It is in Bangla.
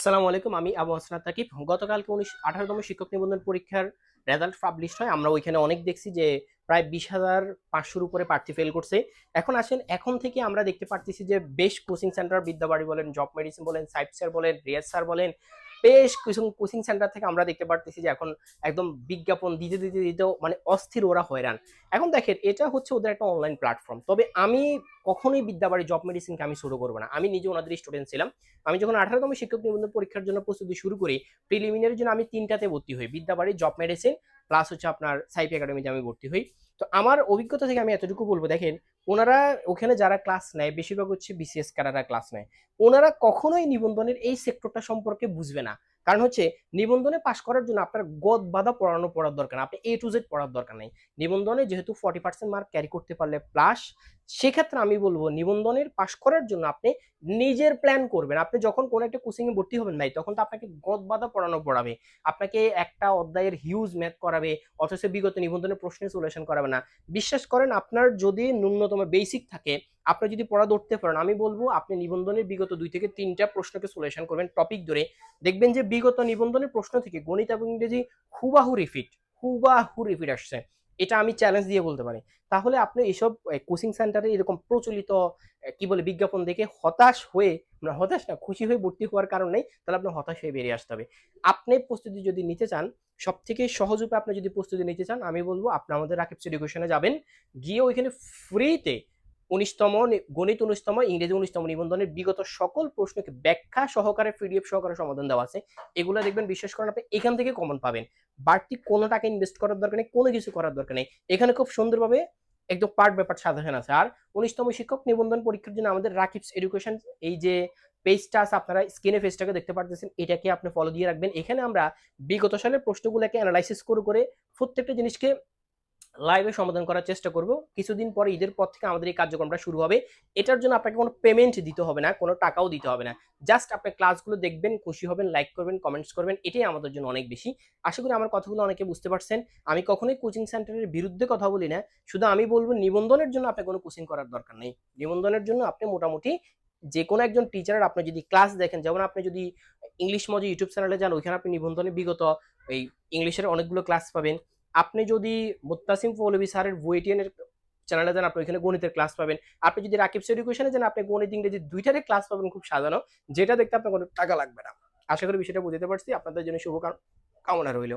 আসসালামু আলাইকুম, আমি আবু হাসনাত তাকিব গতকালকে উনিশ, আঠারোতম শিক্ষক নিবন্ধন পরীক্ষার রেজাল্ট পাবলিশ হয়। আমরা ওইখানে অনেক দেখছি যে প্রায় বিশ হাজার পাঁচশোর উপরে প্রার্থী ফেল করছে। এখন আসেন, এখন থেকে আমরা দেখতে পারতেছি যে বেশ কোচিং সেন্টার বিদ্যাবাড়ি বলেন জব মেডিসিন বলেন সাইফ স্যার বলেন রিয়াজ স্যার বলেন বেশ কিছু কোচিং সেন্টার থেকে আমরা দেখতে পারতেছি যে এখন একদম বিজ্ঞাপন দিতে দিতে, দিতেও মানে অস্থির ওরা হয়রান। এখন দেখেন, এটা হচ্ছে ওদের একটা অনলাইন প্ল্যাটফর্ম তবে আমি কখনোই বিদ্যাবাড়ি জব মেডিসিনকে আমি শুরু করব না। আমি নিজে ওনাদের স্টুডেন্ট ছিলাম। আমি যখন আঠারোতম শিক্ষক নিবন্ধন পরীক্ষার জন্য প্রস্তুতি শুরু করি প্রিলিমিনারির জন্য আমি তিনটাতে ভর্তি হই। বিদ্যাবাড়ি জব মেডিসিন প্লাস হচ্ছে আপনার সাইপি একাডেমিতে আমি ভর্তি হই। তো আমার অভিজ্ঞতা থেকে আমি এতটুকু বলব, দেখেন, ওনারা ওখানে যারা ক্লাস নেয়, বেশিরভাগ হচ্ছে বিসিএস কারারা ক্লাস নেয়, ওনারা কখনোই নিবন্ধনের এই সেক্টরটা সম্পর্কে বুঝবে না। কারণ হচ্ছে নিবন্ধনে পাশ করার জন্য আপনার গদ বাধা পড়ানো পড়ার দরকার আপনি এ টু জেড পড়ার দরকার নেই। নিবন্ধনে যেহেতু ফর্টি পার্সেন্ট মার্ক ক্যারি করতে পারলে প্লাস সেক্ষেত্রে আমি বলব নিবন্ধনের পাশ করার জন্য আপনি নিজের প্ল্যান করবেন। আপনি যখন কোনো একটা কোচিং এ ভর্তি হবেন ভাই, তখন তো আপনাকে গদ বাধা পড়ানো পড়াবে। আপনাকে একটা অধ্যায়ের হিউজ ম্যাথ করাবে, অথচ বিগত নিবন্ধনের প্রশ্নের সলিউশন করাবে না। বিশ্বাস করেন, আপনার যদি ন্যূনতম বেসিক থাকে আপনি যদি পড়া ধরতে পারেন, আমি বলব আপনি নিবন্ধনের বিগত দুই থেকে তিনটা প্রশ্নকে সলিউশন করবেন টপিক ধরে। দেখবেন যে বিগত নিবন্ধনের প্রশ্ন থেকে গণিত এবং ইংরেজি হুবাহু রিপিট হুবাহু রিপিট আসছে। এটা আমি চ্যালেঞ্জ দিয়ে বলতে পারি। তাহলে আপনি এইসব কোচিং সেন্টারে এরকম প্রচলিত কি বলে, বিজ্ঞাপন দেখে হতাশ হয়ে মানে হতাশ না, খুশি হয়ে ভর্তি হওয়ার কারণ নেই, তাহলে আপনার হতাশ হয়ে বেরিয়ে আসতে হবে। আপনি প্রস্তুতি যদি নিতে চান সব থেকে সহজ উপায় আপনি যদি প্রস্তুতি নিতে চান, আমি বলব আপনি আমাদের রাকিবস এডুকেশনে যাবেন। গিয়ে ওইখানে ফ্রিতে উনিশতম গণিত উনিশতম, ইংরেজি উনিশতম নিবন্ধনের বিগত সকল প্রশ্নকে ব্যাখ্যা সহকারে, পিডিএফ সহকারে সমাধান দেওয়া আছে। এগুলো দেখবেন, বিশ্বাস করেন আপনি, এখান থেকে কমন পাবেন। বাড়তি কোনো টাকা ইনভেস্ট করার দরকার নেই, কোনো কিছু করার দরকার নেই। এখানে খুব সুন্দরভাবে একদম পার্ট ব্যাপার সাজেশন আছে। আর উনিশতম শিক্ষক নিবন্ধন পরীক্ষার জন্য আমাদের রাকিবস এডুকেশন এই যে পেজটা আছে, আপনারা স্ক্রিনে পেজটাকে দেখতে পারতেছেন, এটাকে আপনি ফলো দিয়ে রাখবেন। এখানে আমরা বিগত সালের প্রশ্নগুলোকে অ্যানালাইসিস করে করে প্রত্যেকটা জিনিসকে লাইভে সমাধান করার চেষ্টা করব। কিছুদিন পরে ঈদের পর থেকে আমাদের এই কার্যক্রমটা শুরু হবে। এটার জন্য আপনাকে কোনো পেমেন্ট দিতে হবে না, কোনো টাকাও দিতে হবে না। জাস্ট আপনি ক্লাসগুলো দেখবেন, খুশি হবেন লাইক করবেন কমেন্টস করবেন, এটাই আমাদের জন্য অনেক বেশি। আশা করি আমার কথাগুলো অনেকে বুঝতে পারছেন। আমি কখনোই কোচিং সেন্টারের বিরুদ্ধে কথা বলি না। শুধু আমি বলব, নিবন্ধনের জন্য আপনি কোনো কোচিং করার দরকার নেই। নিবন্ধনের জন্য আপনি মোটামুটি যে কোনো একজন টিচারের আপনি যদি ক্লাস দেখেন, যেমন আপনি যদি ইংলিশ মজা ইউটিউব চ্যানেলে যান, ওইখানে আপনি নিবন্ধনে বিগত এই ইংলিশের অনেকগুলো ক্লাস পাবেন। আপনি যদি মুত্তাসিম ফৌলভি স্যারের বুয়েটিয়ানের চ্যানেলে যান, আপনি ওইখানে গণিতের ক্লাস পাবেন। আপনি যদি রাকিব এডুকেশনে যান, আপনি গণিত, ইংরেজি দুইটারে ক্লাস পাবেন খুব সাজানো, যেটা দেখতে আপনার কোনো টাকা লাগবে না। আশা করি বিষয়টা বুঝতে পারছি। আপনাদের জন্য শুভ কামনা রইল।